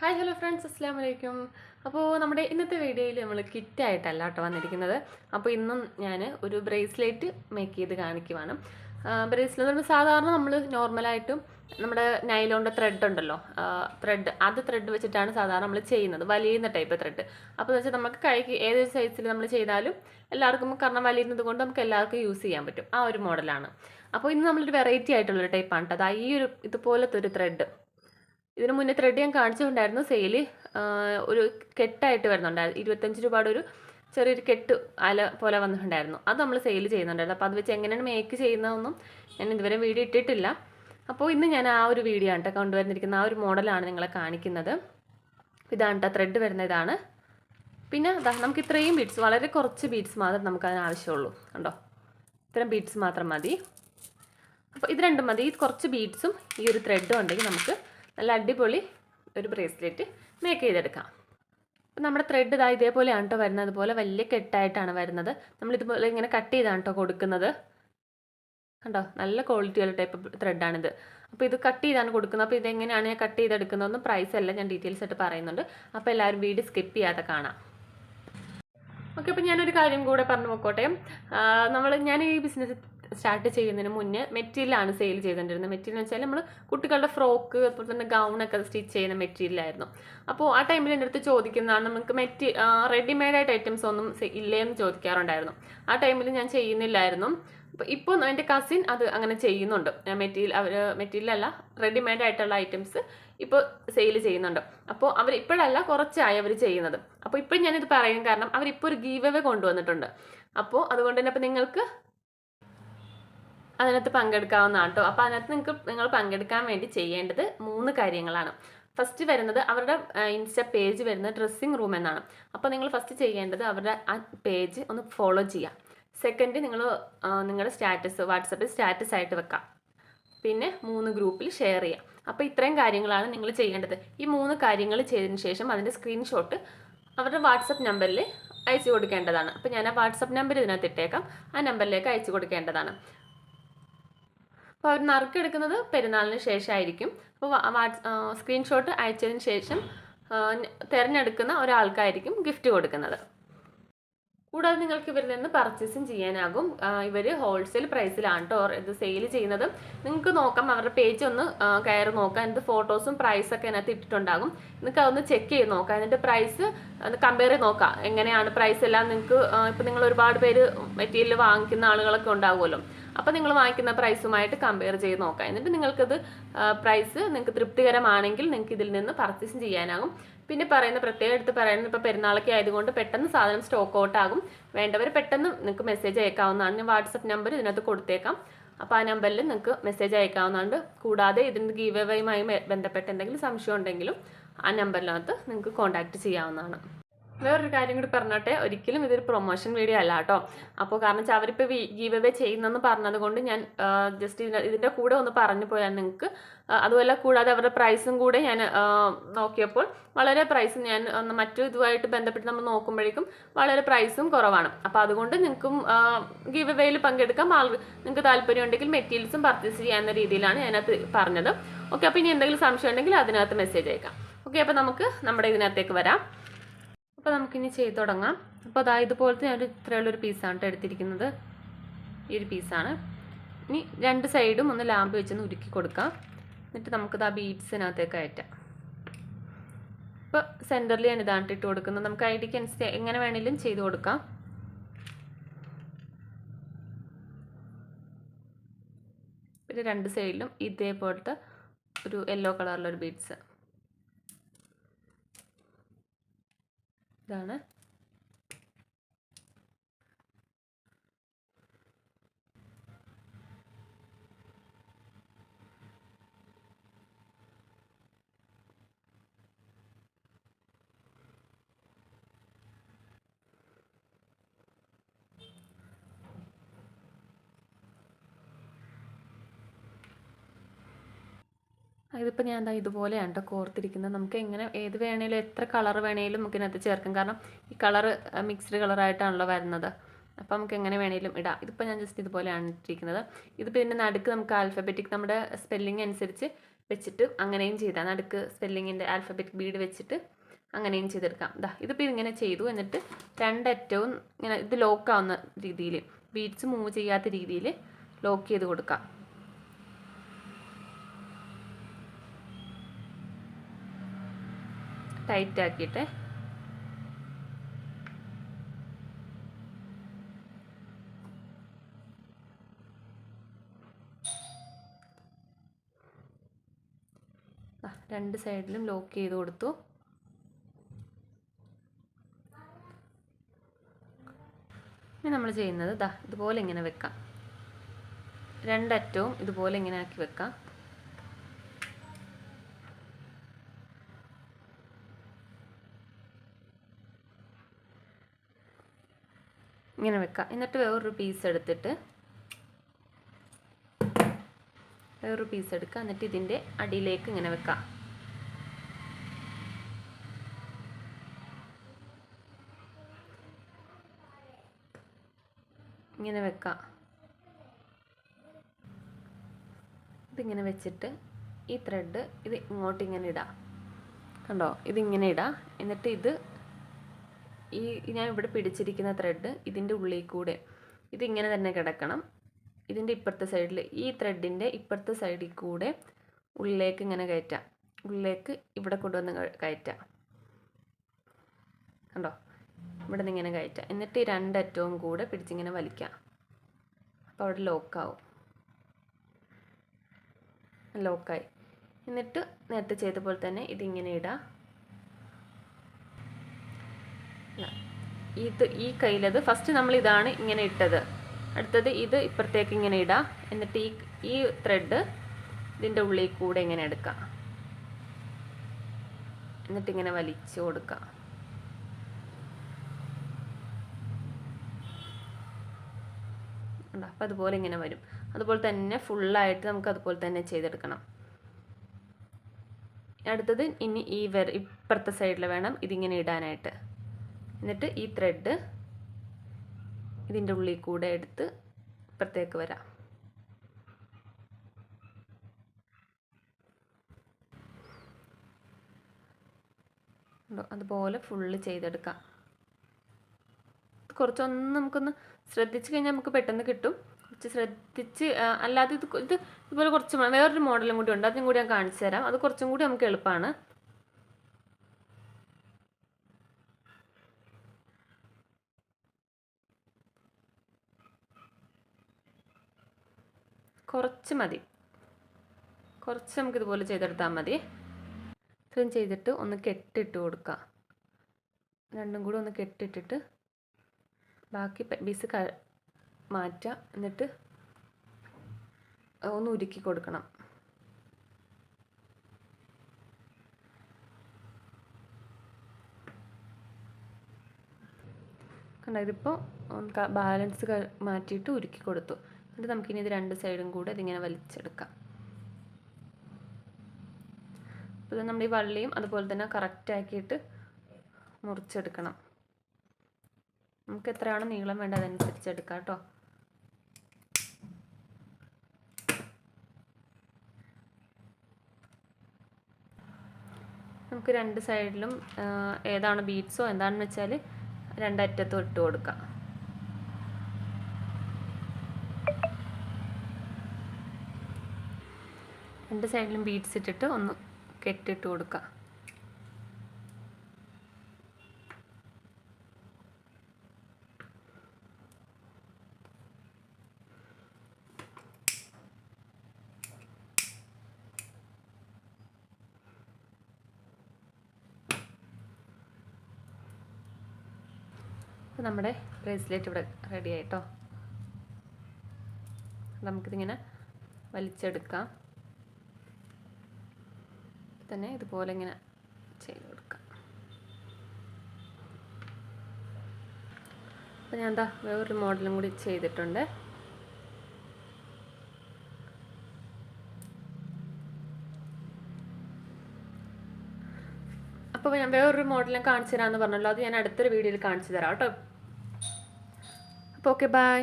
Hi hello friends അസ്സാം വലൈക്കും അപ്പോൾ നമ്മുടെ ഇന്നത്തെ വീഡിയോയിൽ നമ്മൾ കിറ്റായിട്ടല്ല കേട്ടോ വന്നിരിക്കുന്നത്. അപ്പോൾ ഇന്നും ഞാൻ ഒരു ബ്രേസ്ലെറ്റ് മേക്ക് ചെയ്ത് കാണിക്കുവാണ്. ബ്രേസ്ലെറ്റ് എന്ന് സാധാരണ നമ്മൾ നോർമലായിട്ടും നമ്മുടെ നൈലോണിന്റെ ത്രെഡ് ഉണ്ടല്ലോ. ത്രെഡ് അത് ത്രെഡ് വെച്ചിട്ടാണ് സാധാരണ നമ്മൾ ചെയ്യുന്നത്. വലിയുന്ന ടൈപ്പ് ത്രെഡ് അപ്പോൾ എന്ന് വെച്ചാൽ നമുക്ക് കൈക്ക് ഏതൊരു സൈസിൽ നമ്മൾ ചെയ്താലും എല്ലാവർക്കും കാരണം വലിയുന്നത് കൊണ്ട് നമുക്ക് എല്ലാവർക്കും യൂസ് ചെയ്യാൻ പറ്റും. ആ ഒരു മോഡലാണ് അപ്പോൾ ഇന്ന് നമ്മളൊരു വെറൈറ്റി ആയിട്ടുള്ളൊരു ടൈപ്പാണ് കേട്ടോ. അത് ഈ ഒരു ഇതുപോലത്തെ ഒരു ത്രെഡ് ഇതിന് മുന്നേ ത്രെഡ് ഞാൻ കാണിച്ചുകൊണ്ടായിരുന്നു സെയിൽ ഒരു കെട്ടായിട്ട് വരുന്നുണ്ടായിരുന്നു. ഇരുപത്തഞ്ച് രൂപയുടെ ഒരു ചെറിയൊരു കെട്ട് അല പോലെ വന്നിട്ടുണ്ടായിരുന്നു. അത് നമ്മൾ സെയിൽ ചെയ്യുന്നുണ്ടായിരുന്നു. അപ്പോൾ അത് വെച്ച് എങ്ങനെയാണ് മേക്ക് ചെയ്യുന്നതെന്നും ഞാൻ ഇതുവരെ വീഡിയോ ഇട്ടിട്ടില്ല. അപ്പോൾ ഇന്ന് ഞാൻ ആ ഒരു വീഡിയോ ആണ് കേട്ടോ കൊണ്ടുവരുന്നിരിക്കുന്ന ആ ഒരു മോഡലാണ് നിങ്ങളെ കാണിക്കുന്നത്. ഇതാണ് കേട്ടോ ത്രെഡ് വരുന്ന ഇതാണ്. പിന്നെ നമുക്ക് ഇത്രയും ബീഡ്സ് വളരെ കുറച്ച് ബീഡ്സ് മാത്രം നമുക്ക് അതിന് ആവശ്യമുള്ളൂ. കണ്ടോ? ഇത്രയും ബീഡ്സ് മാത്രം മതി. അപ്പോൾ ഇത് രണ്ടും മതി. ഈ കുറച്ച് ബീഡ്സും ഈ ഒരു ത്രെഡും ഉണ്ടെങ്കിൽ നമുക്ക് നല്ല അടിപൊളി ഒരു ബ്രേസ്ലെറ്റ് മേക്ക് ചെയ്തെടുക്കാം. അപ്പം നമ്മുടെ ത്രെഡ് ഇതാ ഇതേപോലെയാണ് കേട്ടോ വരുന്നത്. അതുപോലെ വലിയ കെട്ടായിട്ടാണ് വരുന്നത്. നമ്മൾ ഇതുപോലെ ഇങ്ങനെ കട്ട് ചെയ്താണ് കേട്ടോ കൊടുക്കുന്നത്. കണ്ടോ? നല്ല ക്വാളിറ്റിയുള്ള ടൈപ്പ് ത്രെഡാണിത് അപ്പോൾ ഇത് കട്ട് ചെയ്താണ് കൊടുക്കുന്നത്. അപ്പോൾ ഇതെങ്ങനെയാണ് ഞാൻ കട്ട് ചെയ്തെടുക്കുന്നതെന്നും പ്രൈസ് എല്ലാം ഞാൻ ഡീറ്റെയിൽസ് ആയിട്ട് പറയുന്നുണ്ട്. അപ്പോൾ എല്ലാവരും വീഡിയോ സ്കിപ്പ് ചെയ്യാതെ കാണാം. ഓക്കെ അപ്പോൾ ഞാനൊരു കാര്യം കൂടെ പറഞ്ഞു നോക്കോട്ടെ. നമ്മൾ ഞാൻ ഈ ബിസിനസ് സ്റ്റാർട്ട് ചെയ്യുന്നതിന് മുന്നേ മെറ്റീരിയലാണ് സെയിൽ ചെയ്തുകൊണ്ടിരുന്നത് മെറ്റീരിയൽ എന്ന് വെച്ചാൽ നമ്മൾ കുട്ടികളുടെ ഫ്രോക്ക് അതുപോലെ തന്നെ ഗൗണൊക്കെ സ്റ്റിച്ച് ചെയ്യുന്ന മെറ്റീരിയലായിരുന്നു അപ്പോൾ ആ ടൈമിൽ എന്റെ അടുത്ത് ചോദിക്കുന്നതാണ് നമുക്ക് മെറ്റി റെഡിമെയ്ഡ് ആയിട്ട് ഐറ്റംസ് ഒന്നും ഇല്ലേ എന്ന് ചോദിക്കാറുണ്ടായിരുന്നു. ആ ടൈമിൽ ഞാൻ ചെയ്യുന്നില്ലായിരുന്നു. അപ്പോൾ ഇപ്പോൾ എന്റെ കസിൻ അത് അങ്ങനെ ചെയ്യുന്നുണ്ട്. മെറ്റീരിയൽ അവർ മെറ്റീരിയൽ അല്ല റെഡിമെയ്ഡ് ആയിട്ടുള്ള ഐറ്റംസ് ഇപ്പോൾ സെയിൽ ചെയ്യുന്നുണ്ട്. അപ്പോൾ അവർ ഇപ്പോഴല്ല കുറച്ചായി അവർ ചെയ്യുന്നത്. അപ്പോൾ ഇപ്പോഴും ഞാനിത് പറയും. കാരണം അവരിപ്പോൾ ഒരു ഗീവ് അവേ കൊണ്ടുവന്നിട്ടുണ്ട്. അപ്പോൾ അതുകൊണ്ട് തന്നെ അപ്പോൾ നിങ്ങൾക്ക് അതിനകത്ത് പങ്കെടുക്കാവുന്നതാണ് കേട്ടോ. അപ്പോൾ അതിനകത്ത് നിങ്ങൾക്ക് നിങ്ങൾ പങ്കെടുക്കാൻ വേണ്ടി ചെയ്യേണ്ടത് മൂന്ന് കാര്യങ്ങളാണ്. ഫസ്റ്റ് വരുന്നത് അവരുടെ ഇൻസ്റ്റ പേജ് വരുന്നത് ഡ്രസ്സിങ് റൂം എന്നാണ്. അപ്പോൾ നിങ്ങൾ ഫസ്റ്റ് ചെയ്യേണ്ടത് അവരുടെ ആ പേജ് ഒന്ന് ഫോളോ ചെയ്യുക സെക്കൻഡ് നിങ്ങൾ നിങ്ങളുടെ സ്റ്റാറ്റസ് വാട്സപ്പിൽ സ്റ്റാറ്റസ് ആയിട്ട് വെക്കാം. പിന്നെ മൂന്ന് ഗ്രൂപ്പിൽ ഷെയർ ചെയ്യാം. അപ്പോൾ ഇത്രയും കാര്യങ്ങളാണ് നിങ്ങൾ ചെയ്യേണ്ടത്. ഈ മൂന്ന് കാര്യങ്ങൾ ചെയ്തതിന് ശേഷം അതിന്റെ സ്ക്രീൻഷോട്ട് അവരുടെ വാട്സപ്പ് നമ്പറിൽ അയച്ചു കൊടുക്കേണ്ടതാണ്. അപ്പോൾ ഞാൻ ആ വാട്സപ്പ് നമ്പർ ഇതിനകത്ത് ഇട്ടേക്കാം. ആ നമ്പറിലേക്ക് അയച്ചു കൊടുക്കേണ്ടതാണ്. അപ്പോൾ അവർ നറുക്കെടുക്കുന്നത് പെരുന്നാളിന് ശേഷമായിരിക്കും. അപ്പോൾ വാട്സ് സ്ക്രീൻഷോട്ട് അയച്ചതിന് ശേഷം തിരഞ്ഞെടുക്കുന്ന ഒരാൾക്കായിരിക്കും ഗിഫ്റ്റ് കൊടുക്കുന്നത്. കൂടാതെ നിങ്ങൾക്ക് ഇവരിൽ നിന്ന് പർച്ചേസും ചെയ്യാനാകും. ഇവർ ഹോൾസെയിൽ പ്രൈസിലാണ് കേട്ടോ ഇത് സെയിൽ ചെയ്യുന്നത്. നിങ്ങൾക്ക് നോക്കാം അവരുടെ പേജ് ഒന്ന് കയറി നോക്കാം. എന്നിട്ട് ഫോട്ടോസും പ്രൈസൊക്കെ അതിനകത്ത് ഇട്ടിട്ടുണ്ടാകും. നിങ്ങൾക്ക് അതൊന്ന് ചെക്ക് ചെയ്ത് നോക്കാം. എന്നിട്ട് പ്രൈസ് കമ്പയർ ചെയ്ത് നോക്കാം. എങ്ങനെയാണ് പ്രൈസ് എല്ലാം നിങ്ങൾക്ക് ഇപ്പം നിങ്ങൾ ഒരുപാട് പേര് മെറ്റീരിയൽ വാങ്ങിക്കുന്ന ആളുകളൊക്കെ ഉണ്ടാവുമല്ലോ. അപ്പോൾ നിങ്ങൾ വാങ്ങിക്കുന്ന പ്രൈസുമായിട്ട് കമ്പയർ ചെയ്ത് നോക്കാം. എന്നിട്ട് നിങ്ങൾക്കത് പ്രൈസ് നിങ്ങൾക്ക് തൃപ്തികരമാണെങ്കിൽ നിങ്ങൾക്ക് ഇതിൽ നിന്ന് പർച്ചേസ് ചെയ്യാനാകും. പിന്നെ പറയുന്ന പ്രത്യേകം എടുത്ത് പറയുന്നത് ഇപ്പോൾ പെരുന്നാളൊക്കെ ആയതുകൊണ്ട് പെട്ടെന്ന് സാധനം സ്റ്റോക്ക് ഔട്ട് ആകും. വേണ്ടവർ പെട്ടെന്ന് നിങ്ങൾക്ക് മെസ്സേജ് അയക്കാവുന്നതാണ്. ഞാൻ വാട്സപ്പ് നമ്പർ ഇതിനകത്ത് കൊടുത്തേക്കാം. അപ്പോൾ ആ നമ്പറിൽ നിങ്ങൾക്ക് മെസ്സേജ് അയക്കാവുന്നതുണ്ട് കൂടാതെ ഇതിന്റെ ഗീവ് അവയുമായി ബന്ധപ്പെട്ട് എന്തെങ്കിലും സംശയം ഉണ്ടെങ്കിലും ആ നമ്പറിനകത്ത് നിങ്ങൾക്ക് കോൺടാക്റ്റ് ചെയ്യാവുന്നതാണ്. വേറൊരു കാര്യം കൂടി പറഞ്ഞോട്ടെ. ഒരിക്കലും ഇതൊരു പ്രൊമോഷൻ വീഡിയോ അല്ല കേട്ടോ. അപ്പോൾ കാരണം വെച്ചാൽ അവരിപ്പോൾ ഗീവ് അവേ ചെയ്യുന്നെന്ന് പറഞ്ഞത് കൊണ്ട് ഞാൻ ജസ്റ്റ് ഇതിന്റെ കൂടെ ഒന്ന് പറഞ്ഞു പോയാൽ നിങ്ങൾക്ക് അതുപോലെ കൂടാതെ അവരുടെ പ്രൈസും കൂടെ ഞാൻ നോക്കിയപ്പോൾ വളരെ പ്രൈസ് ഞാൻ മറ്റു ഇതുമായിട്ട് ബന്ധപ്പെട്ട് നമ്മൾ നോക്കുമ്പോഴേക്കും വളരെ പ്രൈസും കുറവാണ്. അപ്പോൾ അതുകൊണ്ട് നിങ്ങൾക്കും ഗീവ് അവേയിൽ പങ്കെടുക്കാൻ നിങ്ങൾക്ക് താല്പര്യം ഉണ്ടെങ്കിൽ മെറ്റീരിയൽസും പർച്ചേസ് ചെയ്യാവുന്ന രീതിയിലാണ് ഞാനത് പറഞ്ഞത്. ഓക്കെ അപ്പോൾ ഇനി എന്തെങ്കിലും സംശയം ഉണ്ടെങ്കിൽ അതിനകത്ത് മെസ്സേജ് അയക്കാം. ഓക്കെ അപ്പോൾ നമുക്ക് നമ്മുടെ ഇതിനകത്തേക്ക് വരാം. അപ്പോൾ നമുക്കിനി ചെയ്ത് തുടങ്ങാം. അപ്പോൾ അതാ ഇതുപോലത്തെ ഞാൻ ഒരു ഇത്രയുള്ളൊരു പീസാണ് എടുത്തിരിക്കുന്നത്. ഈ ഒരു പീസാണ് ഇനി രണ്ട് സൈഡും ഒന്ന് ലാമ്പ് വെച്ചൊന്ന് ഉരുക്കി കൊടുക്കാം. എന്നിട്ട് നമുക്കിത് ആ ബീഡ്സിനകത്തേക്ക് കയറ്റാം ഇപ്പോൾ സെന്ററിൽ ഞാൻ ഇതാണ് ഇട്ട് കൊടുക്കുന്നത് നമുക്ക് ഐഡിക്ക് അനുസരിച്ച് എങ്ങനെ വേണമെങ്കിലും ചെയ്ത് കൊടുക്കാം. പിന്നെ രണ്ട് സൈഡിലും ഇതേപോലത്തെ ഒരു യെല്ലോ കളറിലൊരു ബീഡ്സ് ഇതാണ്. ഇതിപ്പോൾ ഞാൻ എന്താ ഇതുപോലെയാണ് കേട്ടോ കോർത്തിരിക്കുന്നത്. നമുക്ക് എങ്ങനെ ഏത് വേണേലും എത്ര കളർ വേണേലും നമുക്ക് ഇതിനകത്ത് ചേർക്കാം. കാരണം ഈ കളർ മിക്സ്ഡ് കളറായിട്ടാണല്ലോ വരുന്നത്. അപ്പോൾ നമുക്ക് എങ്ങനെ വേണേലും ഇടാം. ഇതിപ്പോൾ ഞാൻ ജസ്റ്റ് ഇതുപോലെയാണ് ഇട്ടിരിക്കുന്നത്. ഇതിപ്പോൾ ഇതിന്റെ നടുക്ക് നമുക്ക് ആൽഫബറ്റിക് നമ്മുടെ സ്പെല്ലിംഗ് അനുസരിച്ച് വെച്ചിട്ട് അങ്ങനെയും ചെയ്താൽ നടുക്ക് സ്പെല്ലിങ്ങിന്റെ ആൽഫബറ്റിക് ബീഡ് വെച്ചിട്ട് അങ്ങനെയും ചെയ്തെടുക്കാം. ഇതാ ഇതിപ്പോൾ ഇങ്ങനെ ചെയ്തു. എന്നിട്ട് രണ്ടറ്റവും ഇങ്ങനെ ഇത് ലോക്കാവുന്ന രീതിയിൽ ബീഡ്സ് മൂവ് ചെയ്യാത്ത രീതിയിൽ ലോക്ക് ചെയ്ത് കൊടുക്കാം. ടൈറ്റ് ആക്കിയിട്ട് രണ്ട് സൈഡിലും ലോക്ക് ചെയ്ത് കൊടുത്തു. ഇനി നമ്മൾ ചെയ്യുന്നത് ദാ ഇതുപോലെ ഇങ്ങനെ വെക്കാം. രണ്ടറ്റവും ഇതുപോലെ ഇങ്ങനെ ആക്കി വെക്കാം. വെക്കാം എന്നിട്ട് വേറൊരു പീസ് എടുത്തിട്ട് വേറൊരു പീസ് എടുക്കുക എന്നിട്ട് ഇതിന്റെ അടിയിലേക്ക് ഇങ്ങനെ വെക്കാം. ഇങ്ങനെ വെക്കാം. ഇതിങ്ങനെ വെച്ചിട്ട് ഈ ത്രെഡ് ഇത് ഇങ്ങോട്ട് ഇങ്ങനെ ഇടാം. കണ്ടോ? ഇതിങ്ങനെ ഇടാം. എന്നിട്ട് ഇത് ഈ ഞാൻ ഇവിടെ പിടിച്ചിരിക്കുന്ന ത്രെഡ് ഇതിന്റെ ഉള്ളിൽ കൂടെ. ഇതിങ്ങനെ തന്നെ കിടക്കണം. ഇതിന്റെ ഇപ്പുറത്തെ സൈഡിൽ ഈ ത്രെഡിന്റെ ഇപ്പുറത്തെ സൈഡിൽ കൂടെ ഉള്ളിലേക്ക് ഇങ്ങനെ കയറ്റാം. ഉള്ളിലേക്ക് ഇവിടെ കൊണ്ടുവന്ന് കയറ്റാം. കണ്ടോ? ഇവിടെ നിന്ന് ഇങ്ങനെ കയറ്റാം. എന്നിട്ട് ഈ രണ്ടറ്റവും കൂടെ പിടിച്ചിങ്ങനെ വലിക്കാം. അപ്പോൾ അവിടെ ലോക്കാവും ലോക്കായി എന്നിട്ട് നേരത്തെ ചെയ്ത പോലെ തന്നെ ഇതിങ്ങനെ ഇടാം. ഇതാ. ഈ കയ്യിലത്. ഫസ്റ്റ് നമ്മൾ ഇതാണ് ഇങ്ങനെ ഇട്ടത്. അടുത്തത് ഇത് ഇപ്പുറത്തേക്ക് ഇങ്ങനെ ഇടാം. എന്നിട്ട് ഈ ഈ ത്രെഡ് ഇതിന്റെ ഉള്ളിൽ കൂടെ ഇങ്ങനെ എടുക്കാം. എന്നിട്ട് ഇങ്ങനെ വലിച്ചു കൊടുക്കാം. അപ്പം അതുപോലെ ഇങ്ങനെ വരും. അതുപോലെ തന്നെ ഫുള്ളായിട്ട് നമുക്ക് അതുപോലെ തന്നെ ചെയ്തെടുക്കണം. അടുത്തത് ഇനി ഈ വെ ഇപ്പുറത്തെ സൈഡിൽ വേണം ഇതിങ്ങനെ ഇടാനായിട്ട്. എന്നിട്ട് ഈ ത്രെഡ് ഇതിന്റെ ഉള്ളിൽ കൂടെ എടുത്ത് ഇപ്പുറത്തേക്ക് വരാം. അതുപോലെ ഫുള്ള് ചെയ്തെടുക്കാം. കുറച്ചൊന്ന് നമുക്കൊന്ന് ശ്രദ്ധിച്ച് കഴിഞ്ഞാൽ നമുക്ക് പെട്ടെന്ന് കിട്ടും. കുറച്ച് ശ്രദ്ധിച്ച് അല്ലാതെ ഇത് ഇത് ഇതുപോലെ കുറച്ച് വേറൊരു മോഡലും കൂടി ഉണ്ട്. അതും കൂടി ഞാൻ കാണിച്ചു തരാം. അത് കുറച്ചും കൂടി നമുക്ക് എളുപ്പമാണ് കുറച്ച് മതി. കുറച്ച് നമുക്ക് ഇതുപോലെ ചെയ്തെടുത്താൽ മതി. ഇത്രയും ചെയ്തിട്ട് ഒന്ന് കെട്ടിട്ട് കൊടുക്കാം രണ്ടും കൂടി ഒന്ന് കെട്ടിട്ടിട്ട് ബാക്കി പീസ് ക മാറ്റുക. എന്നിട്ട് ഒന്ന് ഉരുക്കി കൊടുക്കണം. കണ്ടോ? ഇതിപ്പോൾ ബാലൻസ് മാറ്റിയിട്ട് ഉരുക്കി കൊടുത്തു. എന്നിട്ട് നമുക്കിനി ഇത് രണ്ട് സൈഡും കൂടെ ഇതിങ്ങനെ വലിച്ചെടുക്കാം. അപ്പോൾ നമ്മൾ ഈ വള്ളിയും അതുപോലെ തന്നെ കറക്റ്റാക്കിയിട്ട് മുറിച്ചെടുക്കണം. നമുക്ക് എത്രയാണ് നീളം വേണ്ടത് അതനുസരിച്ച് എടുക്കാം കേട്ടോ. നമുക്ക് രണ്ട് സൈഡിലും ഏതാണ് ബീഡ്സോ എന്താണെന്ന് വെച്ചാൽ രണ്ടറ്റത്തും ഇട്ട് കൊടുക്കാം. രണ്ട് സൈഡിലും ബീഡ്സ് ഇട്ടിട്ട് ഒന്ന് കെട്ടിട്ട് കൊടുക്കുക നമ്മുടെ ബ്രേസ്ലെറ്റ് ഇവിടെ റെഡി ആയിട്ടോ നമുക്കിതിങ്ങനെ വലിച്ചെടുക്കാം. തന്നെ ഇതുപോലെ ഇങ്ങനെ ചെയ്ത് കൊടുക്കാം. അപ്പോൾ ഞാൻ എന്താ വേറൊരു മോഡലും കൂടി ചെയ്തിട്ടുണ്ട്. അപ്പോൾ ഞാൻ വേറൊരു മോഡലും കാണിച്ചു തരാമെന്ന് പറഞ്ഞല്ലോ. അത് ഞാൻ അടുത്തൊരു വീഡിയോയിൽ കാണിച്ചു തരാം കേട്ടോ. അപ്പോൾ ഓക്കെ ബൈ.